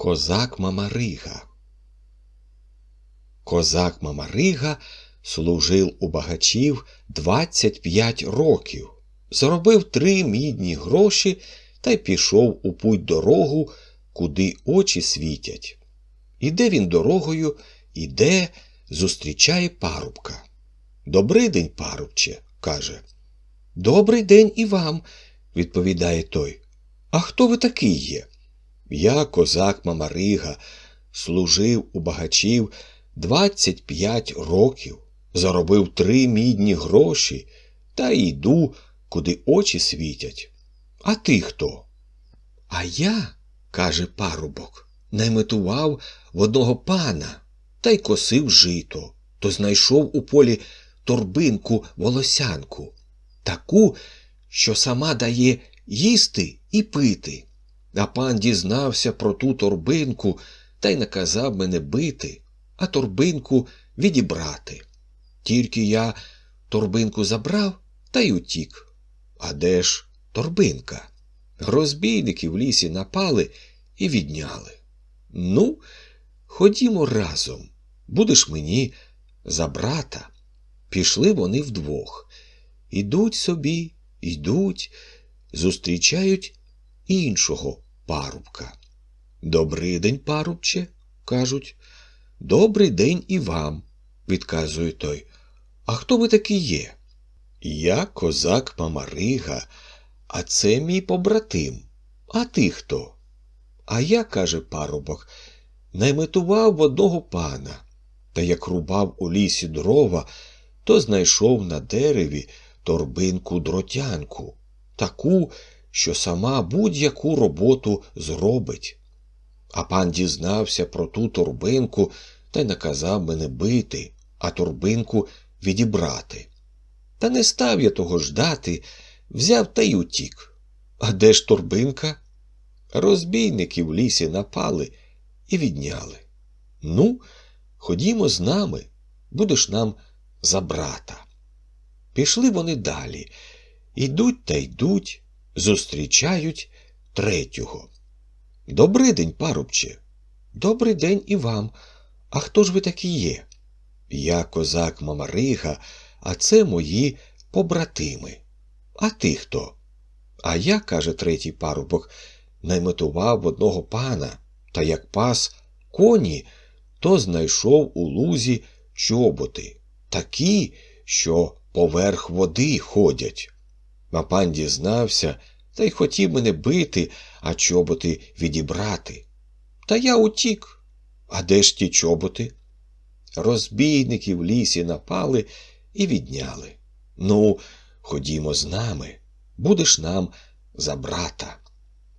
Козак Мамарига. Козак Мамарига служив у багачів 25 років, заробив три мідні гроші та й пішов у путь дорогу, куди очі світять. Іде він дорогою, іде, зустрічає парубка. Добрий день, парубче, каже. Добрий день і вам, відповідає той. А хто ви такий є? Я козак Мамарига, служив у багачів 25 років, заробив три мідні гроші та йду, куди очі світять. А ти хто? А я, каже парубок, найметував в одного пана та й косив жито, то знайшов у полі торбинку волосянку, таку, що сама дає їсти і пити. А пан дізнався про ту торбинку та й наказав мене бити, а торбинку відібрати. Тільки я торбинку забрав та й утік. А де ж торбинка? Розбійники в лісі напали і відняли. Ну, ходімо разом, будеш мені за брата. Пішли вони вдвох. Ідуть собі, йдуть, зустрічають іншого парубка. Добрий день, парубче, кажуть. Добрий день і вам, відказує той. А хто ви такий є? Я козак Мамарига, а це мій побратим. А ти хто? А я, каже парубок, найметував в одного пана, та як рубав у лісі дрова, то знайшов на дереві торбинку дротянку, таку, що сама будь-яку роботу зробить. А пан дізнався про ту торбинку та й наказав мене бити, а торбинку відібрати. Та не став я того ждати, взяв та й утік. А де ж торбинка? Розбійники в лісі напали і відняли. Ну, ходімо з нами, будеш нам за брата. Пішли вони далі. Йдуть та йдуть, зустрічають третього. Добрий день, парубче. Добрий день і вам. А хто ж ви такі є? Я козак Мамарига, а це мої побратими. А ти хто? А я, каже третій парубок, найметував одного пана, та як пас коні, то знайшов у лузі чоботи, такі, що поверх води ходять. А пан дізнався та й хотів мене бити, а чоботи відібрати. Та я утік. А де ж ті чоботи? Розбійники в лісі напали і відняли. Ну, ходімо з нами, будеш нам за брата.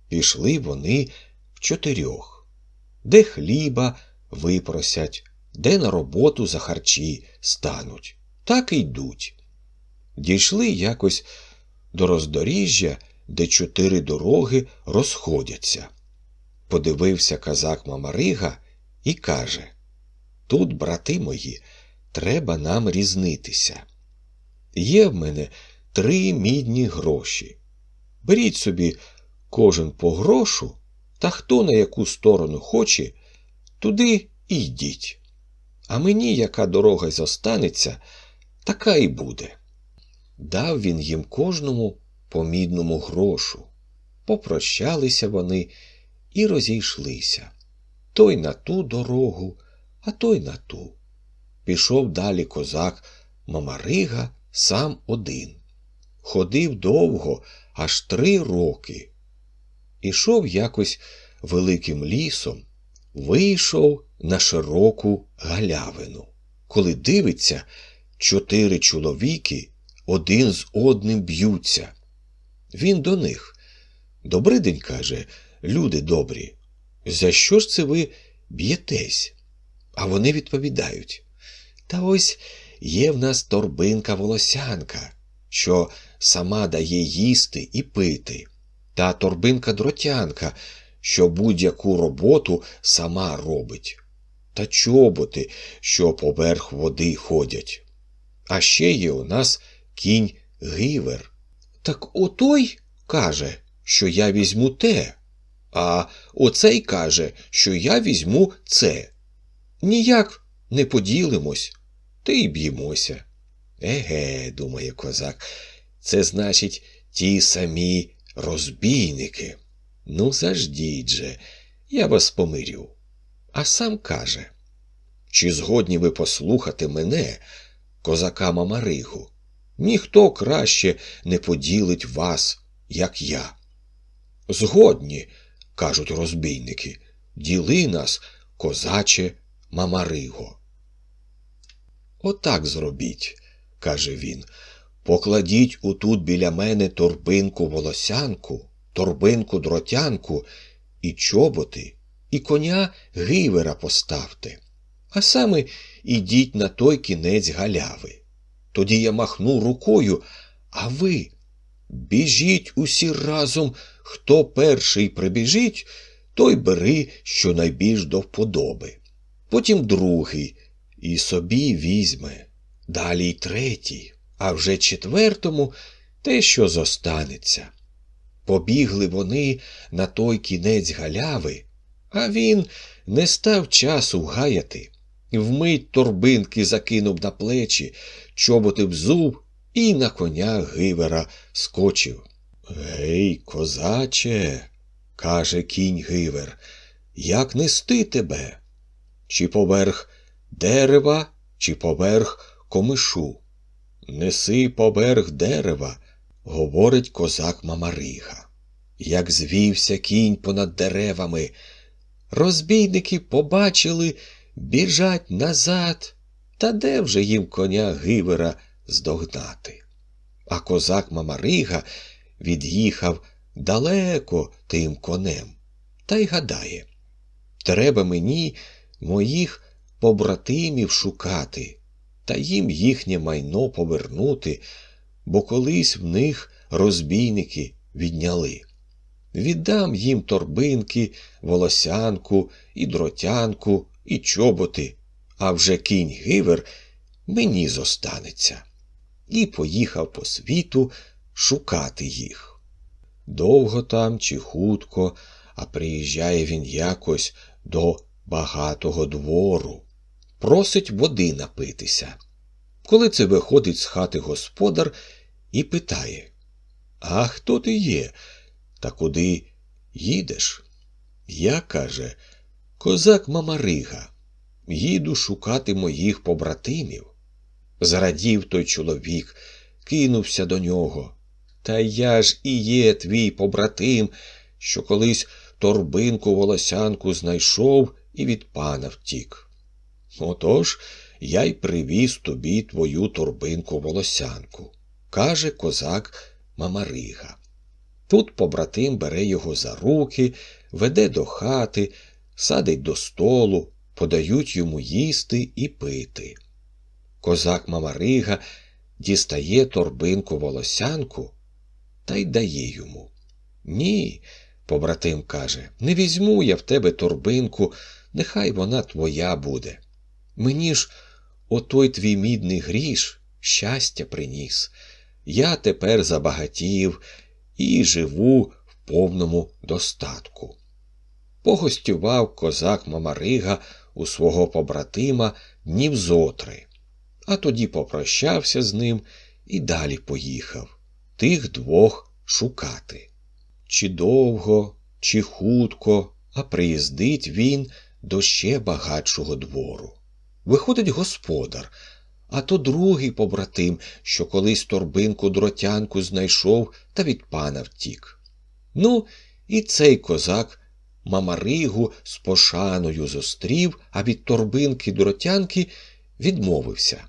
Пішли вони в чотирьох, де хліба випросять, де на роботу за харчі стануть, так і йдуть. Дійшли якось до роздоріжжя, де чотири дороги розходяться. Подивився казак Мамарига і каже Тут, брати мої, треба нам різнитися. Є в мене три мідні гроші. Беріть собі кожен по грошу, та хто на яку сторону хоче, туди і йдіть. А мені, яка дорога й зостанеться, така і буде. Дав він їм кожному по мідному грошу. Попрощалися вони і розійшлися. Той на ту дорогу, а той на ту. Пішов далі козак Мамарига сам один. Ходив довго, аж три роки. Ішов якось великим лісом, вийшов на широку галявину. Коли дивиться, чотири чоловіки один з одним б'ються. Він до них. Добрий день, каже, люди добрі. За що ж це ви б'єтесь? А вони відповідають. Та ось є в нас торбинка волосянка, що сама дає їсти і пити, та торбинка дротянка, що будь-яку роботу сама робить, та чоботи, що поверх води ходять. А ще є у нас кінь гивер. Так отой каже, що я візьму те, А оцей каже, що я візьму це. Ніяк не поділимось, ти й б'ємося. Еге, думає козак, це значить ті самі розбійники. Ну, заждіть же, я вас помирю. А сам каже, чи згодні ви послухати мене, козака Мамаригу? Ніхто краще не поділить вас, як я. Згодні, кажуть розбійники, діли нас, козаче Мамариго. Отак зробіть, каже він. Покладіть отут біля мене торбинку волосянку, торбинку дротянку і чоботи, і коня гивера поставте, а саме ідіть на той кінець галяви. Тоді я махну рукою, а ви біжіть усі разом, хто перший прибіжить, той бери, що найбільш до вподоби. Потім другий і собі візьме, далі й третій, а вже четвертому те, що зостанеться. Побігли вони на той кінець галяви, а він не став часу гаяти. Вмить торбинки закинув на плечі, чоботи в зуб і на коня гивера скочив. Гей, козаче, каже кінь гивер, як нести тебе? Чи поверх дерева, чи поверх комишу? Неси поверх дерева, говорить козак Мамарига. Як звівся кінь понад деревами, розбійники побачили, біжать назад, та де вже їм коня гивера здогнати? А козак Мамарига від'їхав далеко тим конем, та й гадає, треба мені моїх побратимів шукати, та їм їхнє майно повернути, бо колись в них розбійники відняли. Віддам їм торбинки, волосянку і дротянку, і чоботи, а вже кінь гивер мені зостанеться. І поїхав по світу шукати їх. Довго там чи хутко, а приїжджає він якось до багатого двору, просить води напитися. Коли це виходить з хати господар і питає А хто ти є? Та куди їдеш? Я, каже, козак Мамарига, їду шукати моїх побратимів. Зрадів той чоловік, кинувся до нього. Та я ж і є твій побратим, що колись торбинку волосянку знайшов і від пана втік. Отож я й привіз тобі твою торбинку волосянку, каже козак Мамарига. Тут побратим бере його за руки, веде до хати, садить до столу, подають йому їсти і пити. Козак Мамарига дістає торбинку волосянку та й дає йому. Ні, побратим каже, не візьму я в тебе торбинку, нехай вона твоя буде. Мені ж отой твій мідний гріш щастя приніс. Я тепер забагатів і живу в повному достатку. Погостював козак Мамарига у свого побратима днів зотри, а тоді попрощався з ним і далі поїхав тих двох шукати. Чи довго, чи хутко, а приїздить він до ще багатшого двору. Виходить господар, а то другий побратим, що колись торбинку дротянку знайшов та від пана втік. Ну, і цей козак Мамаригу з пошаною зустрів, а від торбинки дротянки відмовився.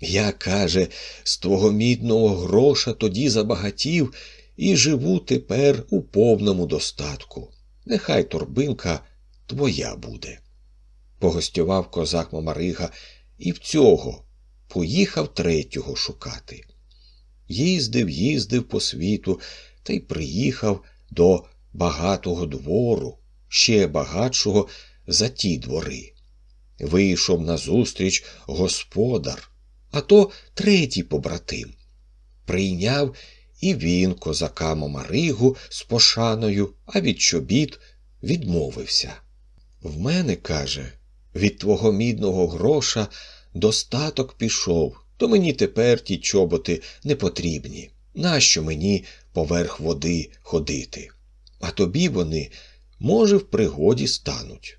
Я, каже, з твого мідного гроша тоді забагатів і живу тепер у повному достатку. Нехай торбинка твоя буде. Погостював козак Мамарига і в цього поїхав третього шукати. Їздив, їздив по світу та й приїхав до багатого двору, ще багатшого за ті двори. Вийшов назустріч господар, а то третій побратим. Прийняв і він козака Мамаригу з пошаною, а від чобіт відмовився. В мене, каже, від твого мідного гроша достаток пішов, то мені тепер ті чоботи не потрібні. Нащо мені поверх води ходити? А тобі вони, може, в пригоді стануть.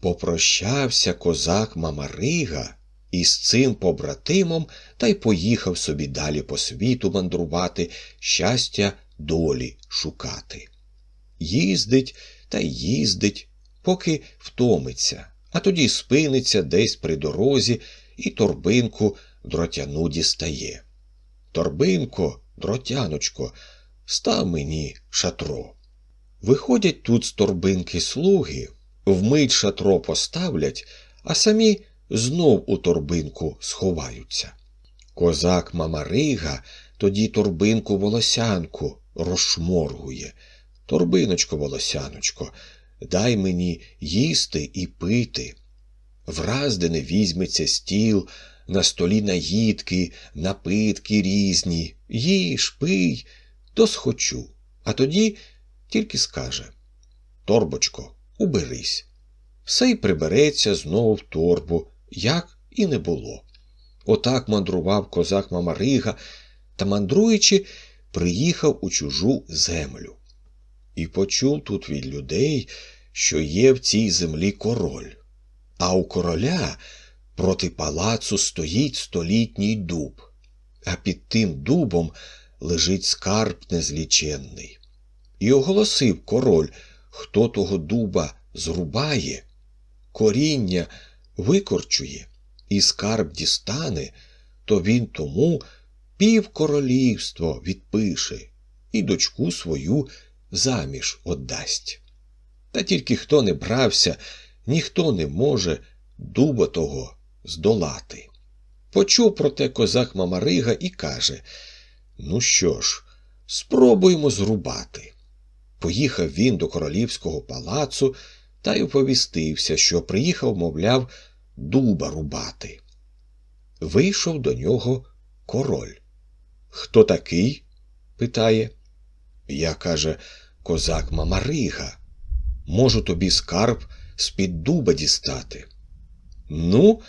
Попрощався козак Мамарига із цим побратимом та й поїхав собі далі по світу мандрувати, щастя долі шукати. Їздить та й їздить, поки втомиться, а тоді спиниться десь при дорозі і торбинку дротяну дістає. Торбинко, дротяночко, став мені шатро. Виходять тут з торбинки слуги, вмить шатро поставлять, а самі знов у торбинку сховаються. Козак Мамарига тоді торбинку волосянку розшморгує. Торбиночко, волосяночко, дай мені їсти і пити. Враз де не візьметься стіл, на столі наїдки, напитки різні, їж, пий, то схочу. А тоді тільки скаже Торбочко, уберись. Все й прибереться знову в торбу, як і не було. Отак мандрував козак Мамарига та, мандруючи, приїхав у чужу землю. І почув тут від людей, що є в цій землі король. А у короля проти палацу стоїть столітній дуб, а під тим дубом лежить скарб незліченний. І оголосив король, хто того дуба зрубає, коріння викорчує і скарб дістане, то він тому півкоролівство відпише і дочку свою заміж отдасть. Та тільки хто не брався, ніхто не може дуба того здолати. Почув про те козак Мамарига і каже Ну що ж, спробуємо зрубати. Поїхав він до королівського палацу та й оповістився, що приїхав, мовляв, дуба рубати. Вийшов до нього король. Хто такий? питає. Я, каже, козак Мамарига. Можу тобі скарб з-під дуба дістати. Ну,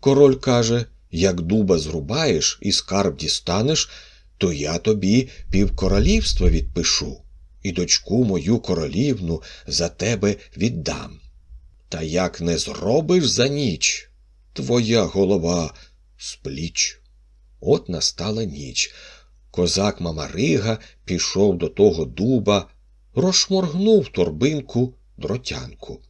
король каже, як дуба зрубаєш і скарб дістанеш, то я тобі півкоролівства відпишу, і дочку мою королівну за тебе віддам. Та як не зробиш за ніч, твоя голова з пліч. От настала ніч. Козак Мамарига пішов до того дуба, розшморгнув торбинку дротянку.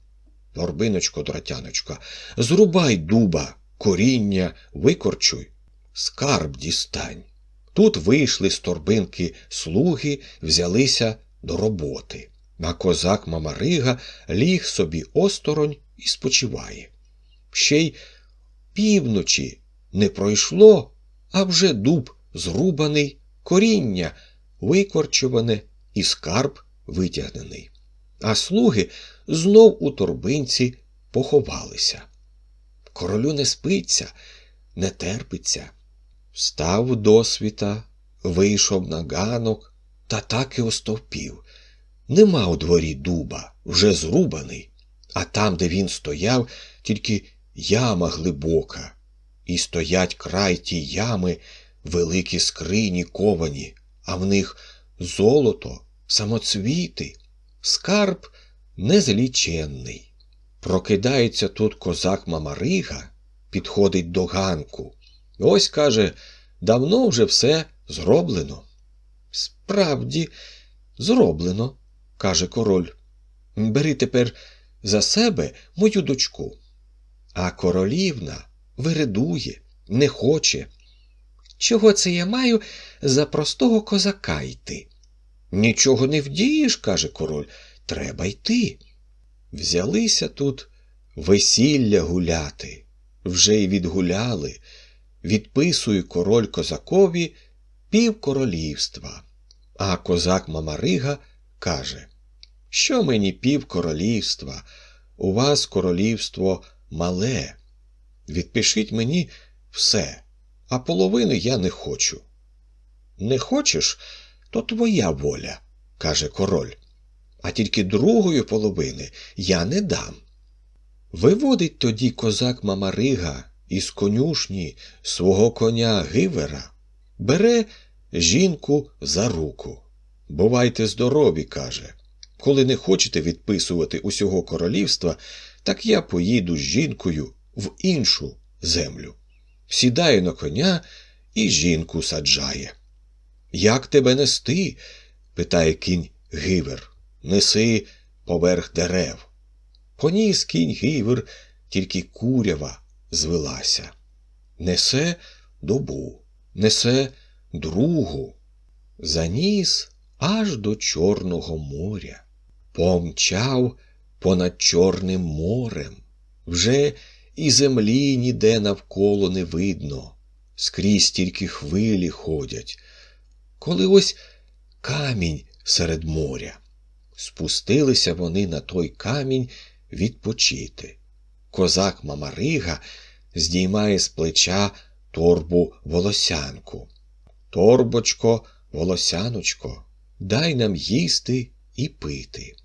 Торбиночко, дротяночко, зрубай дуба, коріння викорчуй, скарб дістань. Тут вийшли з торбинки слуги, взялися до роботи. А козак Мамарига ліг собі осторонь і спочиває. Ще й півночі не пройшло, а вже дуб зрубаний, коріння викорчуване і скарб витягнений. А слуги знов у торбинці поховалися. Королю не спиться, не терпиться. Встав досвіта, вийшов на ганок та так і остовпів. Нема у дворі дуба, вже зрубаний, а там, де він стояв, тільки яма глибока, і стоять край ті ями великі скрині ковані, а в них золото, самоцвіти, скарб незліченний. Прокидається тут козак Мамарига, підходить до ганку. Ось, каже, давно вже все зроблено. Справді, зроблено, каже король. Бери тепер за себе мою дочку. А королівна виредує, не хоче. Чого це я маю за простого козака йти? Нічого не вдієш, каже король, треба йти. Взялися тут весілля гуляти, вже й відгуляли, відписує король козакові пів королівства. А козак Мамарига каже, що мені пів королівства, у вас королівство мале. Відпишіть мені все, а половини я не хочу. Не хочеш, то твоя воля, каже король. а тільки другої половини я не дам. Виводить тоді козак Мамарига із конюшні свого коня Гивера, бере жінку за руку. Бувайте здорові, каже. Коли не хочете відписувати усього королівства, так я поїду з жінкою в іншу землю. Сідає на коня і жінку саджає. Як тебе нести? питає кінь Гивер. Неси поверх дерев. Поніс кінь Гивер, тільки курява звелася. Несе добу, несе другу. Заніс аж до Чорного моря. Помчав понад Чорним морем. Вже і землі ніде навколо не видно, скрізь тільки хвилі ходять. Коли ось камінь серед моря. Спустилися вони на той камінь відпочити. Козак Мамарига здіймає з плеча торбу волосянку. Торбочко, волосяночко, дай нам їсти і пити.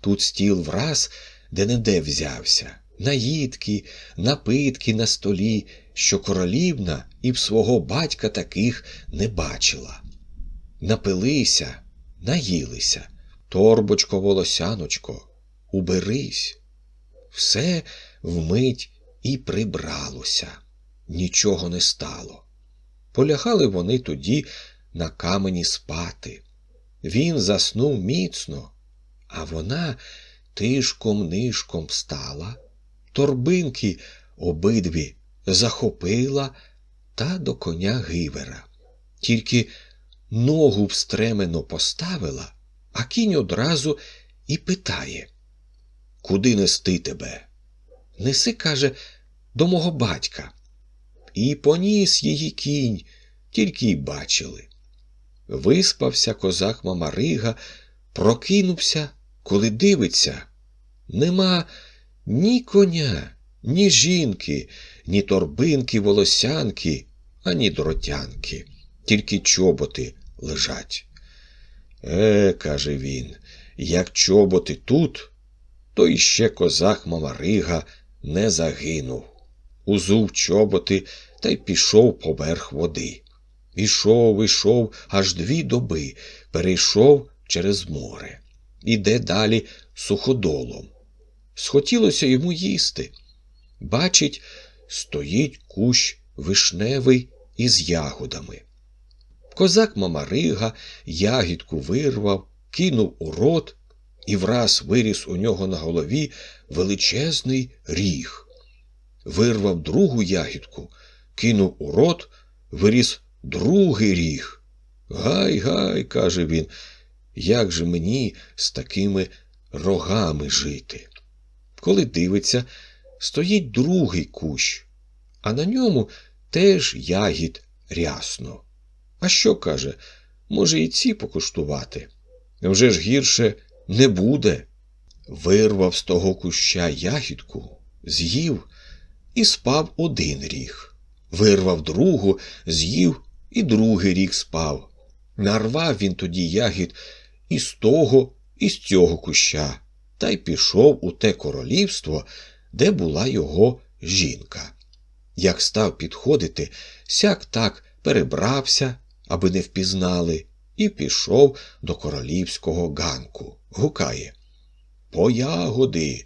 Тут стіл враз де не де взявся, наїдки, напитки на столі, що королівна і в свого батька таких не бачила. Напилися, наїлися, торбочко, волосяночко, уберись. Все вмить і прибралося, нічого не стало. Полягали вони тоді на камені спати. Він заснув міцно, а вона тишком нишком встала, торбинки обидві захопила та до коня гивера. Тільки ногу встремено поставила, а кінь одразу і питає Куди нести тебе? Неси, каже, до мого батька. І поніс її кінь, тільки й бачили. Виспався козак Мамарига, прокинувся, коли дивиться. Нема ні коня, ні жінки, ні торбинки, волосянки, ані дротянки, тільки чоботи лежать. Е, каже він, як чоботи тут, то іще козак Мамарига не загинув. Узув чоботи та й пішов поверх води. Ішов, ішов аж дві доби, перейшов через море. Іде далі суходолом. Схотілося йому їсти. Бачить, стоїть кущ вишневий із ягодами. Козак Мамарига ягідку вирвав, кинув у рот і враз виріс у нього на голові величезний ріг. Вирвав другу ягідку, кинув у рот, виріс другий ріг. Гай, гай, каже він, як же мені з такими рогами жити? Коли дивиться, стоїть другий кущ, а на ньому теж ягід рясно. А що каже, може, і ці покуштувати? Вже ж гірше не буде. Вирвав з того куща ягідку, з'їв і спав один ріг. Вирвав другу, з'їв і другий рік спав. Нарвав він тоді ягід і з того, і з цього куща, та й пішов у те королівство, де була його жінка. Як став підходити, сяк так перебрався, аби не впізнали, і пішов до королівського ганку. Гукає По ягоди.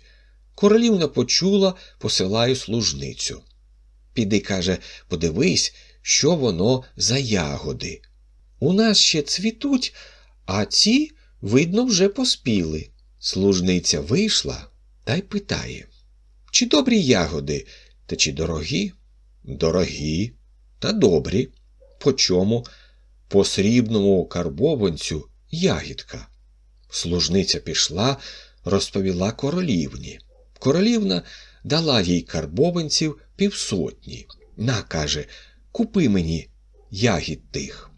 Королівна почула, посилає служницю. Піди, каже, подивись, що воно за ягоди. У нас ще цвітуть, а ці, видно, вже поспіли. Служниця вийшла та й питає Чи добрі ягоди, та чи дорогі? Дорогі та добрі. По чому? По срібному карбованцю ягідка. Служниця пішла, розповіла королівні. Королівна дала їй карбованців півсотні. На, каже, купи мені ягід тих.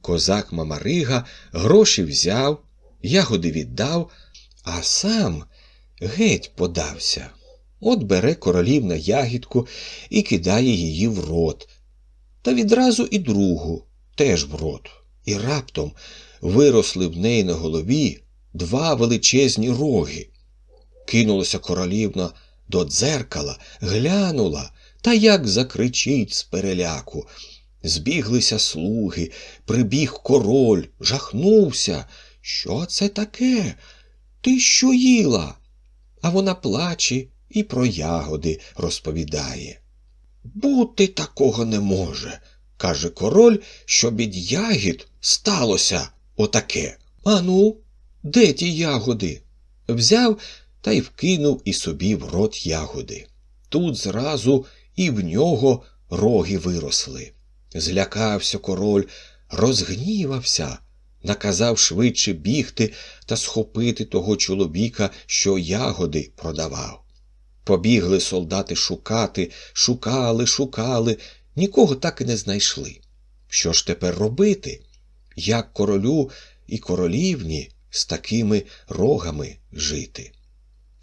Козак Мамарига гроші взяв, ягоди віддав, а сам геть подався. От бере королівна ягідку і кидає її в рот. Та відразу і другу теж в рот. І раптом виросли в неї на голові два величезні роги. Кинулася королівна до дзеркала, глянула та як закричить з переляку. Збіглися слуги, прибіг король, жахнувся. Що це таке? Ти що їла? А вона плаче і про ягоди розповідає. Бути такого не може, каже король, що від ягід сталося отаке. Ану, де ті ягоди? Взяв та й вкинув і собі в рот ягоди. Тут зразу і в нього роги виросли. Злякався король, розгнівався, наказав швидше бігти та схопити того чоловіка, що ягоди продавав. Побігли солдати шукати, шукали, шукали, нікого так і не знайшли. Що ж тепер робити? Як королю і королівні з такими рогами жити?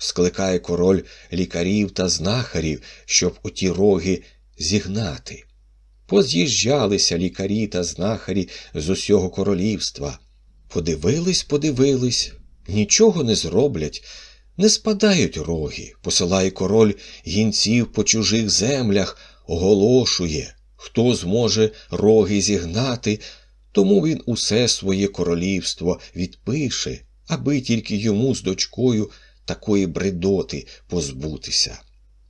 Скликає король лікарів та знахарів, щоб оті роги зігнати. Поз'їжджалися лікарі та знахарі з усього королівства. Подивились, подивились, нічого не зроблять, не спадають роги, посилає король гінців по чужих землях, оголошує, хто зможе роги зігнати, тому він усе своє королівство відпише, аби тільки йому з дочкою такої бредоти позбутися.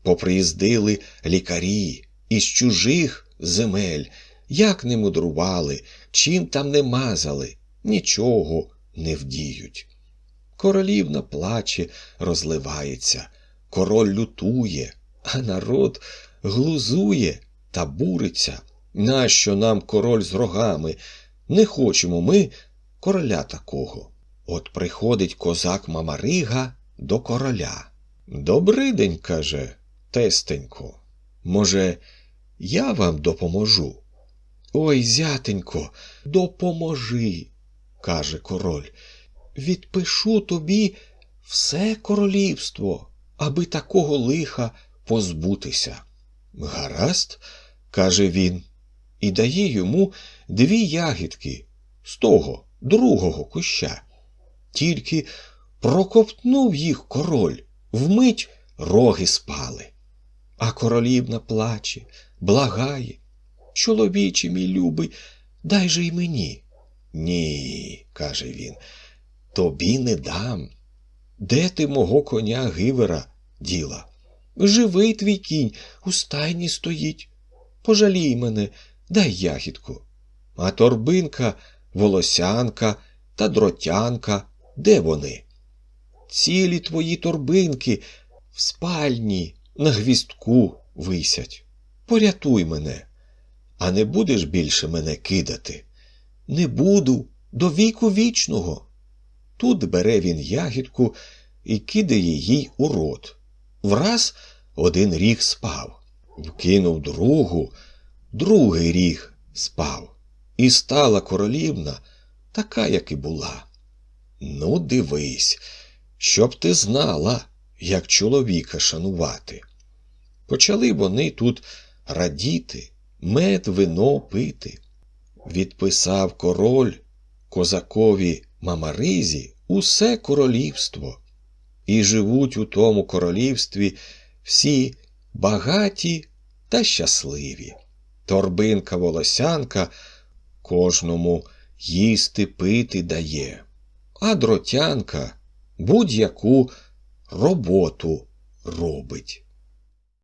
Поприїздили лікарі із чужих земель, як не мудрували, чим там не мазали, нічого не вдіють. Королівна плаче, розливається, король лютує, а народ глузує та буриться. Нащо нам король з рогами? Не хочемо ми короля такого. От приходить козак Мамарига до короля. «Добрий день, каже, тестенько. Може, я вам допоможу? Ой, зятенько, допоможи, каже король. Відпишу тобі все королівство, аби такого лиха позбутися. Гаразд, каже він, і дає йому дві ягідки з того другого куща. Тільки проковтнув їх король, вмить роги спали. А королівна плаче, благає. Чоловіче, мій любий, дай же й мені. Ні, каже він, тобі не дам. Де ти мого коня гивера діла? Живий твій кінь у стайні стоїть. Пожалій мене, дай ягідку. А торбинка, волосянка та дротянка, де вони? Цілі твої торбинки в спальні на гвістку висять. Порятуй мене, а не будеш більше мене кидати. Не буду до віку вічного. Тут бере він ягідку і кидає їй у рот. Враз один ріг спав, вкинув другу, другий ріг спав. І стала королівна така, як і була. Ну, дивись, щоб ти знала, як чоловіка шанувати. Почали вони тут радіти, мед, вино пити. Відписав король козакові Мамаризі усе королівство, і живуть у тому королівстві всі багаті та щасливі. Торбинка волосянка кожному їсти пити дає, а дротянка будь-яку роботу робить.